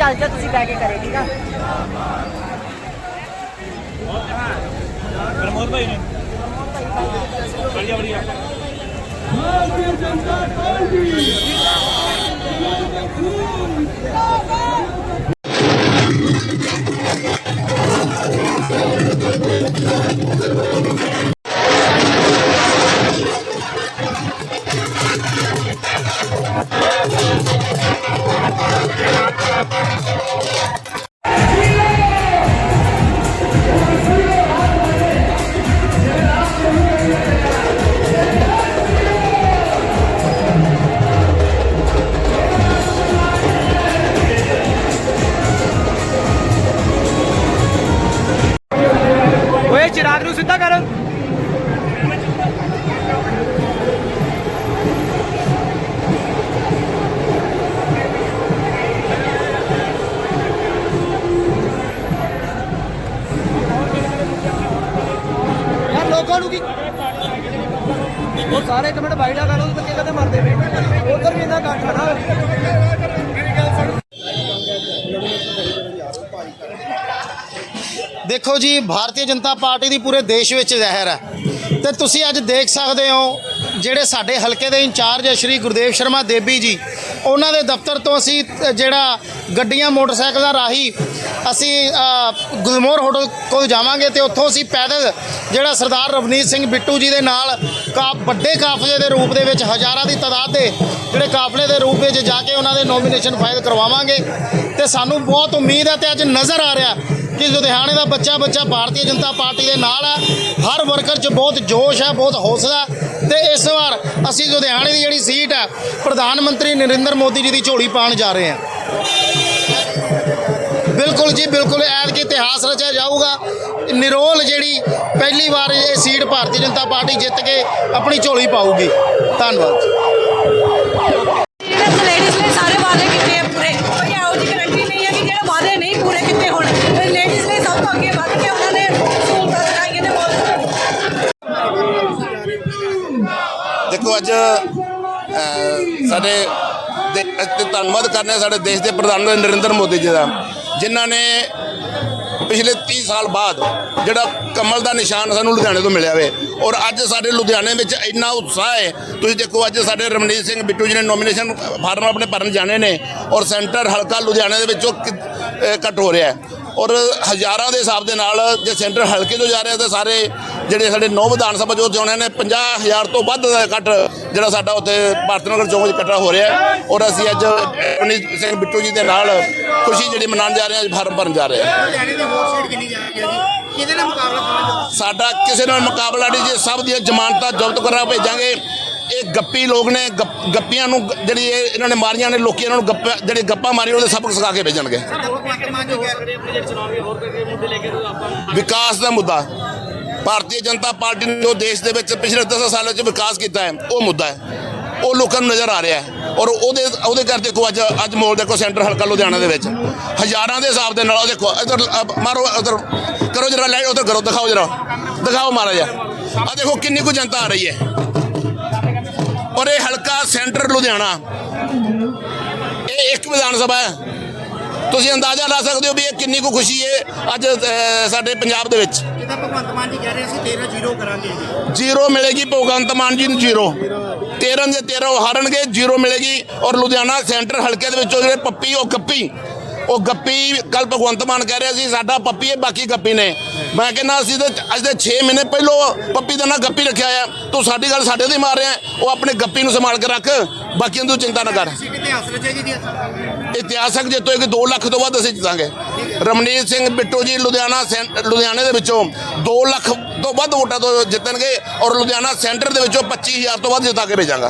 ਅਸੀਂ ਬਹਿ ਕੇ ਕਰੇ ਠੀਕ ਆ? ਪ੍ਰਮੋਦ ਭਾਈ ਨੇ। ਬੜੀਆ ਬੜੀਆ ਓਏ ਚਿਰਾਗ ਨੂੰ ਸਿੱਧਾ ਕਰ। ਲੋਕਾਂ ਨੂੰ ਕੀ ਉਹ ਸਾਰੇ ਇੱਕ ਮਿੰਟ ਬਾਈਡਾ ਕਰ ਉਹ ਬੱਚੇ ਕਦੇ ਮਰਦੇ ਪਏ। ਉਧਰ ਵੀ ਇੰਨਾ ਕੱਟ ਖੜਾ ਦੇਖੋ ਜੀ ਭਾਰਤੀ ਜਨਤਾ ਪਾਰਟੀ ਦੀ ਪੂਰੇ ਦੇਸ਼ ਵਿੱਚ ਜ਼ਹਿਰ ਹੈ। ਤੇ ਤੁਸੀਂ ਅੱਜ ਦੇਖ ਸਕਦੇ ਹੋ ਜਿਹੜੇ ਸਾਡੇ ਹਲਕੇ ਦੇ ਇੰਚਾਰਜ ਹੈ ਸ਼੍ਰੀ ਗੁਰਦੇਵ ਸ਼ਰਮਾ ਦੇਬੀ ਜੀ ਉਹਨਾਂ ਦੇ ਦਫ਼ਤਰ ਤੋਂ ਅਸੀਂ ਜਿਹੜਾ ਗੱਡੀਆਂ ਮੋਟਰਸਾਈਕਲਾਂ ਰਾਹੀਂ ਅਸੀਂ ਅ, ਹੋਟਲ ਕੋਲ ਜਾਵਾਂਗੇ ਤੇ ਉੱਥੋਂ ਅਸੀਂ ਪੈਦਲ ਜਿਹੜਾ ਸਰਦਾਰ ਰਵਨੀਤ ਸਿੰਘ ਬਿੱਟੂ ਜੀ ਦੇ ਨਾਲ ਕਾ ਵੱਡੇ ਕਾਫਲੇ ਦੇ ਰੂਪ ਦੇ ਵਿੱਚ ਹਜ਼ਾਰਾਂ ਦੀ ਤਾਦਾਦ ਦੇ ਜਿਹੜੇ ਕਾਫਲੇ ਦੇ ਰੂਪ ਵਿੱਚ ਜਾ ਕੇ ਉਹਨਾਂ ਦੇ ਨੋਮੀਨੇਸ਼ਨ ਫਾਈਲ ਕਰਵਾਵਾਂਗੇ। ਤੇ ਸਾਨੂੰ ਬਹੁਤ ਉਮੀਦ ਹੈ ਤੇ ਅੱਜ ਨਜ਼ਰ ਆ ਰਿਹਾ ਕਿ ਲੁਧਿਆਣੇ ਦਾ ਬੱਚਾ ਬੱਚਾ ਭਾਰਤੀ ਜਨਤਾ ਪਾਰਟੀ ਦੇ ਨਾਲ ਹੈ। ਹਰ ਵਰਕਰ 'ਚ ਬਹੁਤ ਜੋਸ਼ ਹੈ, ਬਹੁਤ ਹੌਸਲਾ ਹੈ। ਤੇ ਇਸ ਵਾਰ ਅਸੀਂ ਲੁਧਿਆਣੇ ਦੀ ਜਿਹੜੀ ਸੀਟ ਹੈ, ਪ੍ਰਧਾਨ ਮੰਤਰੀ ਨਰਿੰਦਰ ਮੋਦੀ ਜੀ ਦੀ ਝੋਲੀ ਪਾਉਣ ਜਾ ਰਹੇ ਹਾਂ। ਬਿਲਕੁਲ ਜੀ, ਬਿਲਕੁਲ ਐਤ ਕੀ ਇਤਿਹਾਸ ਰਚਿਆ ਜਾਊਗਾ। ਨਿਰੋਲ ਜਿਹੜੀ ਪਹਿਲੀ ਵਾਰ ਇਹ ਸੀਟ ਭਾਰਤੀ ਜਨਤਾ ਪਾਰਟੀ ਜਿੱਤ ਕੇ ਆਪਣੀ ਝੋਲੀ ਪਾਊਗੀ। ਧੰਨਵਾਦ ਅੱਗੇ ਨੇ ਸਹੂਲਤਾਂ ਦਿਖਾਈਆਂ ਨੇ ਬਹੁਤ ਦੇਖੋ ਅੱਜ ਸਾਡੇ ਦੇ- ਧੰਨਵਾਦ ਕਰਨੇ ਆ ਸਾਡੇ ਦੇਸ਼ ਦੇ ਪ੍ਰਧਾਨ ਮੰਤਰੀ ਨਰਿੰਦਰ ਮੋਦੀ ਜੀ ਦਾ, ਜਿਨ੍ਹਾਂ ਨੇ ਪਿਛਲੇ 30 ਸਾਲ ਬਾਅਦ ਜਿਹੜਾ ਕਮਲ ਦਾ ਨਿਸ਼ਾਨ ਸਾਨੂੰ ਲੁਧਿਆਣੇ ਤੋਂ ਮਿਲਿਆ ਵੇ। ਔਰ ਅੱਜ ਸਾਡੇ ਲੁਧਿਆਣੇ ਵਿੱਚ ਇੰਨਾ ਉਤਸ਼ਾਹ ਹੈ, ਤੁਸੀਂ ਦੇਖੋ ਅੱਜ ਸਾਡੇ ਰਮਨੀਤ ਸਿੰਘ ਬਿੱਟੂ ਜੀ ਨੇ ਨੋਮੀਨੇਸ਼ਨ ਫਾਰਮ ਆਪਣੇ ਭਰਨ ਜਾਣੇ ਨੇ, ਔਰ ਸੈਂਟਰ ਹਲਕਾ ਲੁਧਿਆਣੇ ਦੇ ਵਿੱਚੋਂ ਕਿ- ਕੱਟ ਹੋ ਰਿਹਾ ਔਰ ਹਜ਼ਾਰਾਂ ਦੇ ਹਿਸਾਬ ਦੇ ਨਾਲ ਜੇ ਸੈਂਟਰ ਹਲਕੇ ਤੋਂ ਜਾ ਰਿਹਾ ਤੇ ਸਾਰੇ ਜਿਹੜੇ ਸਾਡੇ ਨੌ ਵਿਧਾਨ ਸਭਾ ਜੋ ਚੋਣਾਂ ਨੇ 50000 ਤੋਂ ਵੱਧ ਦਾ ਇਕੱਠ ਜਿਹੜਾ ਸਾਡਾ ਉੱਥੇ ਭਾਰਤ ਨਗਰ ਚੌਂਕ 'ਚ ਇਕੱਠਾ ਹੋ ਰਿਹਾ ਔਰ ਅਸੀਂ ਅੱਜ ਰਣਜੀਤ ਸਿੰਘ ਬਿੱਟੂ ਜੀ ਦੇ ਨਾਲ ਖੁਸ਼ੀ ਜਿਹੜੀ ਮਨਾਉਣ ਜਾ ਰਹੇ ਹਾਂ ਅੱਜ ਫਾਰਮ ਭਰਨ ਜਾ ਰਹੇ ਹਾਂ। ਲੁਧਿਆਣੇ ਦੀ ਹੋਰ ਸੀਟ ਕਿੰਨੀ ਜਾਏਗੀ ਜੀ? ਕਿਹਦੇ ਨਾਲ ਮੁਕਾਬਲਾ ਸਮਝਦੇ ਸਾਡਾ ਕਿਸੇ ਨਾਲ ਮੁਕਾਬਲਾ ਨਹੀਂ ਜੀ ਸਭ ਦੀਆਂ ਜ਼ਮਾਨਤਾਂ ਜ਼ਬਤ ਕਰਾ ਭੇਜਾਂਗੇ। ਇਹ ਗੱਪੀ ਲੋਕ ਨੇ, ਗੱਪ- ਗੱਪੀਆਂ ਨੂੰ ਗ- ਜਿਹੜੀ ਇਹ ਇਹਨਾਂ ਨੇ ਮਾਰੀਆਂ ਨੇ ਲੋਕੀ ਇਹਨਾਂ ਨੂੰ ਗੱਪਾ ਜਿਹੜੇ ਗੱਪਾਂ ਮਾਰੀ ਉਹਦੇ ਸਬਕ ਸਿਖਾ ਕੇ ਭੇਜਣਗੇ। ਵਿਕਾਸ ਦਾ ਮੁੱਦਾ। ਭਾਰਤੀ ਜਨਤਾ ਪਾਰਟੀ ਨੇ ਜੋ ਦੇਸ਼ ਦੇ ਵਿੱਚ ਪਿਛਲੇ 10 ਸਾਲਾਂ 'ਚ ਵਿਕਾਸ ਕੀਤਾ ਹੈ, ਉਹ ਮੁੱਦਾ ਹੈ। ਉਹ ਲੋਕਾਂ ਨੂੰ ਨਜ਼ਰ ਆ ਰਿਹਾ ਹੈ। ਔਰ ਉਹਦੇ ਉਹਦੇ ਕਰ ਦੇਖੋ, ਅੱਜ ਅੱਜ ਮੋਲ ਦੇਖੋ, ਸੈਂਟਰ ਹਲਕਾ ਲੁਧਿਆਣਾ ਦੇ ਵਿੱਚ। ਹਜ਼ਾਰਾਂ ਦੇ ਹਿਸਾਬ ਦੇ ਨਾਲ, ਉਹ ਦੇਖੋ, ਇਧਰ ਮਾਰੋ ਇਧਰ ਕਰੋ ਜਰਾ ਲਾਈਟ, ਉਧਰ ਕਰੋ, ਦਿਖਾਓ ਜਰਾ। ਦਿਖਾਓ ਮਹਾਰਾਜ। ਆ ਦੇਖੋ, ਕਿੰਨੀ ਕੁ ਜਨਤਾ ਆ ਰਹੀ ਹੈ। ਔਰ ਇਹ ਹਲਕਾ ਸੈਂਟਰ ਲੁਧਿਆਣਾ। ਇਹ ਇੱਕ ਵਿਧਾਨ ਸਭਾ ਹੈ। ਤੁਸੀਂ ਅੰਦਾਜ਼ਾ ਲਾ ਸਕਦੇ ਹੋ ਵੀ ਇਹ ਕਿੰਨੀ ਕੁ ਖੁਸ਼ੀ ਹੈ ਅੱਜ ਸਾਡੇ ਪੰਜਾਬ ਦੇ ਵਿੱਚ। ਜਿੱਦਾਂ ਭਗਵੰਤ ਮਾਨ ਜੀ ਕਹਿ ਰਹੇ ਅਸੀਂ 13 ਜ਼ੀਰੋ ਕਰਾਂਗੇ। ਜ਼ੀਰੋ ਮਿਲੇਗੀ ਭਗਵੰਤ ਮਾਨ ਜੀ ਨੂੰ ਜ਼ੀਰੋ। 13 ਦੇ 13 ਉਹ ਹਾਰਨਗੇ ਜ਼ੀਰੋ ਮਿਲੇਗੀ। ਔਰ ਲੁਧਿਆਣਾ ਸੈਂਟਰ ਹਲਕੇ ਦੇ ਵਿੱਚੋਂ ਜਿਹੜੇ ਪੱਪੀ ਉਹ ਗੱਪੀ ਉਹ ਗੱਪੀ ਕੱਲ ਭਗਵੰਤ ਮਾਨ ਕਹਿ ਰਿਹਾ ਸੀ ਸਾਡਾ ਪੱਪੀ ਹੈ ਬਾਕੀ ਗੱਪੀ ਨੇ। ਮੈਂ ਕਹਿੰਦਾ ਅਸੀਂ ਤੇ ਅੱਜ ਦੇ 6 ਮਹੀਨੇ ਪਹਿਲੋਂ ਪੱਪੀ ਦਾ ਨਾਂ ਗੱਪੀ ਰੱਖਿਆ ਆ। ਤੂੰ ਸਾਡੀ ਗੱਲ ਸਾਡੇ ਤੇ ਮਾਰ ਰਿਹਾ। ਉਹ ਆਪਣੇ ਗੱਪੀ ਨੂੰ ਸੰਭਾਲ ਕੇ ਰੱਖ। ਬਾਕੀਆਂ ਦੀ ਤੂੰ ਚਿੰਤਾ ਨਾ ਕਰ। ਸੀਟ ਇਤਿਹਾਸ ਰਚੇਗੀ ਜੀ ਇਤਿਹਾਸਕ ਜਿੱਤੋ ਕਿ 2 ਲੱਖ ਤੋਂ ਵੱਧ ਅਸੀਂ ਜਿੱਤਾਂਗੇ। ਰਮਨੀਤ ਸਿੰਘ ਬਿੱਟੂ ਜੀ ਲੁਧਿਆਣਾ ਸੈਂ- ਲੁਧਿਆਣੇ ਦੇ ਵਿੱਚੋਂ 2 ਲੱਖ ਤੋਂ ਵੱਧ ਵੋਟਾਂ ਤੋਂ ਜਿੱਤਣਗੇ ਔਰ ਲੁਧਿਆਣਾ ਸੈਂਟਰ ਦੇ ਵਿੱਚੋਂ 25000 ਤੋਂ ਵੱਧ ਜਿੱਤਾ ਕੇ ਭੇਜਾਂਗਾ।